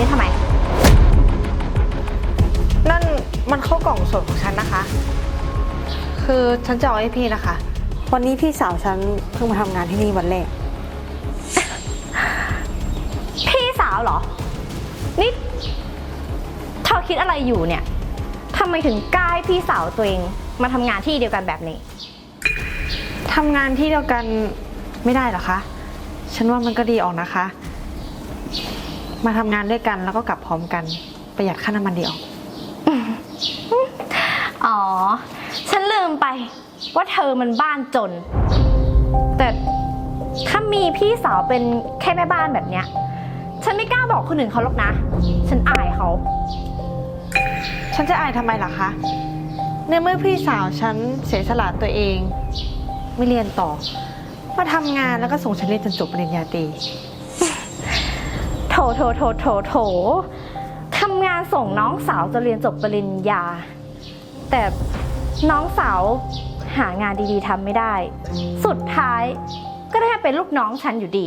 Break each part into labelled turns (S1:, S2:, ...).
S1: นี้ทำไม
S2: นั่นมันเข้ากล่องสดของฉันนะคะ คือฉันจะเอาให้พี่นะคะ วันนี้พี่สาวฉันเพิ่งมาทำงานที่นี่วันแรก
S1: พี่สาวเหรอ นี่เธอคิดอะไรอยู่เนี่ยทำไมถึงกล้าใพี่สาวตัวเองมาทำงานที่เดียวกันแบบนี้
S2: ทำงานที่เดียวกันไม่ได้หรอคะ ฉันว่ามันก็ดีออกนะคะ มาทำงานด้วยกันแล้วก็กลับพร้อมกันประหยัดค่าน้ำมันดีออก
S1: อ๋อ ฉันลืมไปว่าเธอมันบ้านจน แต่ถ้ามีพี่สาวเป็นแค่แม่บ้านแบบเนี้ย ฉันไม่กล้าบอกคนอื่นเขาหรอกนะ ฉันอายเขา
S2: ฉันจะอายทำไมล่ะคะ ในเมื่อพี่สาวฉันเสียสละตัวเอง ไม่เรียนต่อ มาทำงานแล้วก็ส่งฉันเรียนจนจบปริญญาตรี
S1: โถโถโถโถโถทำงานส่งน้องสาวจะเรียนจบปริญญา แต่น้องสาวหางานดีๆทำไม่ได้ สุดท้ายก็ได้เป็นลูกน้องฉันอยู่ดี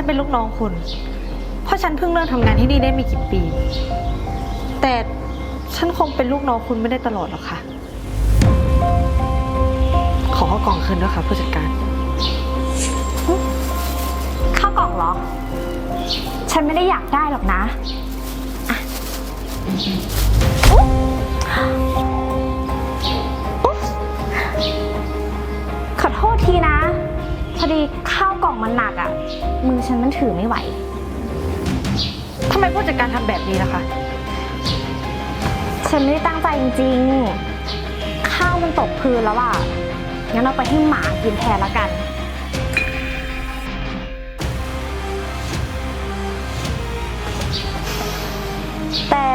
S1: ฉันเป็นลูกน้อ
S2: งคุณ เพราะฉันเพิ่งเริ่มทำงานที่นี่ได้ไม่กี่ปี แต่ฉันคงเป็นลูกน้องคุณไม่ได้ตลอดหรอกค่ะ ขอเอากล่องคืนด้วยค่ะผู้จัดการ
S1: ข้าวกล่องเหรอ ฉันไม่ได้อยากได้หรอกนะอะอุ๊ยอุ๊ยขอโทษทีนะ พอดีข้าวกล่องมันหนักอะ่ะ มือฉันมันถือไม่ไหว
S2: ทำไมผู้จัดการทำแบบนี้ล่ะคะ
S1: ฉันไม่ได้ตั้งใจจริงๆ ข้าวมันตกพื้นแล้วอะ งั้นเอาไปให้หมากินแทนละกัน แต่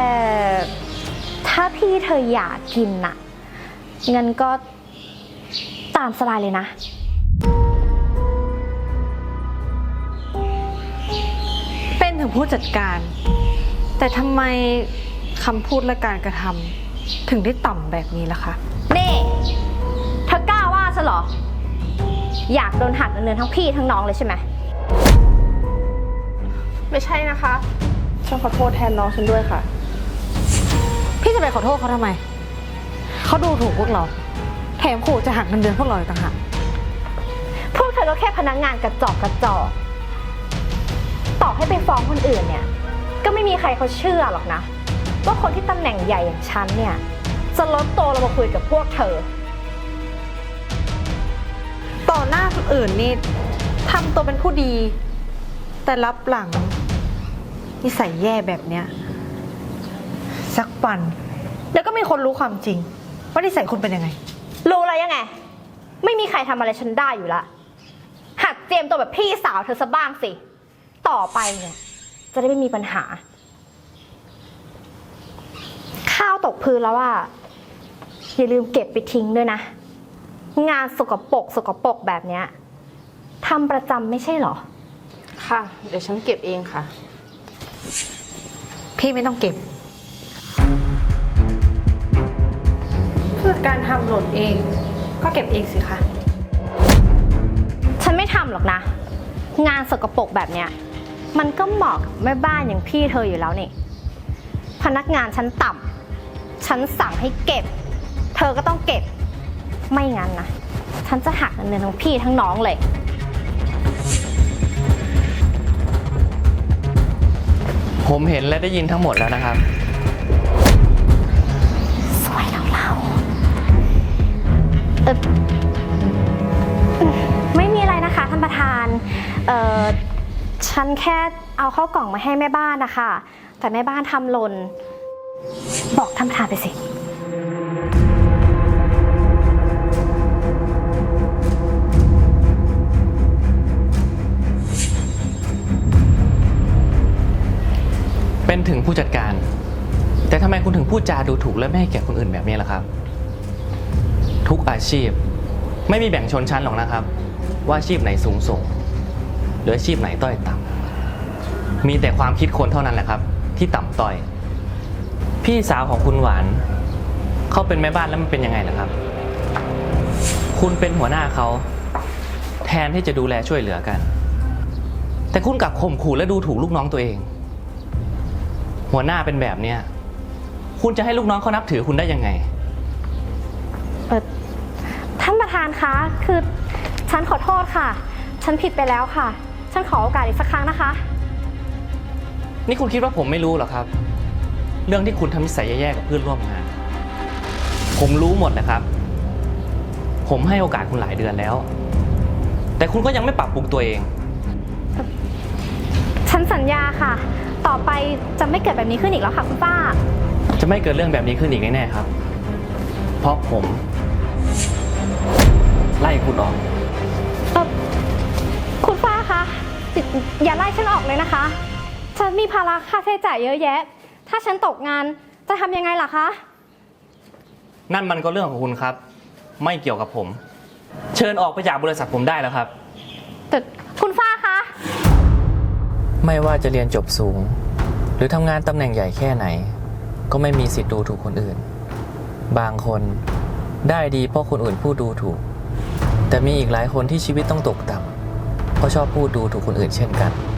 S1: ถ้าพี่เธออยากกินน่ะ งั้นก็ตามสบายเลยนะ
S2: ถึงผู้จัดการ แต่ทำไมคำพูดและการกระทำถึงได้ต่ำแบบนี้ล่ะคะ
S1: นี่เธอกล้าว่าฉันเหรอ อยากโดนหักเงินเดือนทั้งพี่ทั้งน้องเลยใช่ไหม
S2: ไม่ใช่นะคะ ฉันขอโทษแทนน้องฉันด้วยค่ะ พี่จะไปขอโทษเขาทำไม เขาดูถูกพวกเรา แถมขู่จะหักเงินเดือนพวกเราอีกต่างหาก
S1: พวกเธอก็แค่พนักงานกระจอกกระจอก ต่อให้ไปฟ้องคนอื่นเนี่ย ก็ไม่มีใครเขาเชื่อหรอกนะ ว่าคนที่ตำแหน่งใหญ่อย่างฉันเนี่ย จะลดตัวเรามาคุยกับพวกเธอ
S2: ต่อหน้าคนอื่นนี่ทำตัวเป็นผู้ดี แต่รับหลังนิสัยแย่แบบเนี้ยสักวันแล้วก็มีคนรู้ความจริง ว่านิสัยคุณเป็นยังไง
S1: รู้แล้วยังไง ไม่มีใครทำอะไรฉันได้อยู่ละหัดเตรียมตัวแบบพี่สาวเธอซะบ้างสิ ต่อไปเนี่ยจะได้ไม่มีปัญหา ข้าวตกพื้นแล้วอะอย่าลืมเก็บไปทิ้งด้วยนะ งานสกปรกสกปรกแบบเนี้ยทำประจำไม่ใช่เหรอ
S3: ค่ะ เดี๋ยวฉันเก็บเองค่ะ
S2: พี่ไม่ต้องเก็บ เพื่อการทำหล่นเอง ก็เก็บเองสิคะ
S1: ฉันไม่ทำหรอกนะ งานสกปรกแบบเนี้ย มันก็เหมาะกับแม่บ้านอย่างพี่เธออยู่แล้วนี่ พนักงานฉันต่ำฉันสั่งให้เก็บ เธอก็ต้องเก็บ ไม่งั้นนะ ฉันจะหักเงินเดือนทั้งพี่ทั้งน้องเลย
S4: ผมเห็นและได้ยินทั้งหมดแล้วนะครับ
S1: ฉันแค่เอาเข้าวกล่องมาให้แม่บ้านนะคะ แต่แม่บ้านทำหล่น บอกท่านประธานไปสิ
S4: เป็นถึงผู้จัดการ แต่ทำไมคุณถึงพูดจาดูถูกและไม่ให้เกียรติคนอื่นแบบนี้ล่ะครับ ทุกอาชีพไม่มีแบ่งชนชั้นหรอกนะครับ ว่าอาชีพไหนสูงส่ง หรืออาชีพไหนต้อยต่ำมีแต่ความคิดคนเท่านั้นแหละครับ ที่ต่ำต้อย พี่สาวของคุณหวานเขาเป็นแม่บ้านแล้วมันเป็นยังไงล่ะครับ คุณเป็นหัวหน้าเขา แทนที่จะดูแลช่วยเหลือกัน แต่คุณกลับข่มขู่และดูถูกลูกน้องตัวเอง หัวหน้าเป็นแบบเนี้ยคุณจะให้ลูกน้องเขานับถือคุณได้ยังไง
S1: เออท่านประธานคะ คือฉันขอโทษค่ะ ฉันผิดไปแล้วค่ะ ฉันขอโอกาสอีกสักครั้งนะคะ
S4: นี่คุณคิดว่าผมไม่รู้เหรอครับ เรื่องที่คุณทำนิสัยแย่ๆกับเพื่อนร่วมงาน ผมรู้หมดนะครับ ผมให้โอกาสคุณหลายเดือนแล้ว แต่คุณก็ยังไม่ปรับปรุงตัวเอง
S1: ฉันสัญญาค่ะ ต่อไปจะไม่เกิดแบบนี้ขึ้นอีกแล้วค่ะคุณป้า
S4: จะไม่เกิดเรื่องแบบนี้ขึ้นอีกแน่ๆครับ เพราะผม ไล่คุณออก
S1: เอ่อคุณป้าคะ อย่าอย่าไล่ฉันออกเลยนะคะ ฉันมีภาระค่าใช้จ่ายเยอะแยะ ถ้าฉันตกงานจะทำยังไงล่ะคะ
S4: นั่นมันก็เรื่องของคุณครับ ไม่เกี่ยวกับผม เชิญออกไปจากบริษัทผมได้แล้วครับ
S1: แต่คุณฟ้าคะ
S4: ไม่ว่าจะเรียนจบสูง หรือทำงานตำแหน่งใหญ่แค่ไหน ก็ไม่มีสิทธิ์ดูถูกคนอื่น บางคนได้ดีเพราะคนอื่นพูดดูถูก แต่มีอีกหลายคนที่ชีวิตต้องตกต่ำ เพราะชอบพูดดูถูกคนอื่นเช่นกัน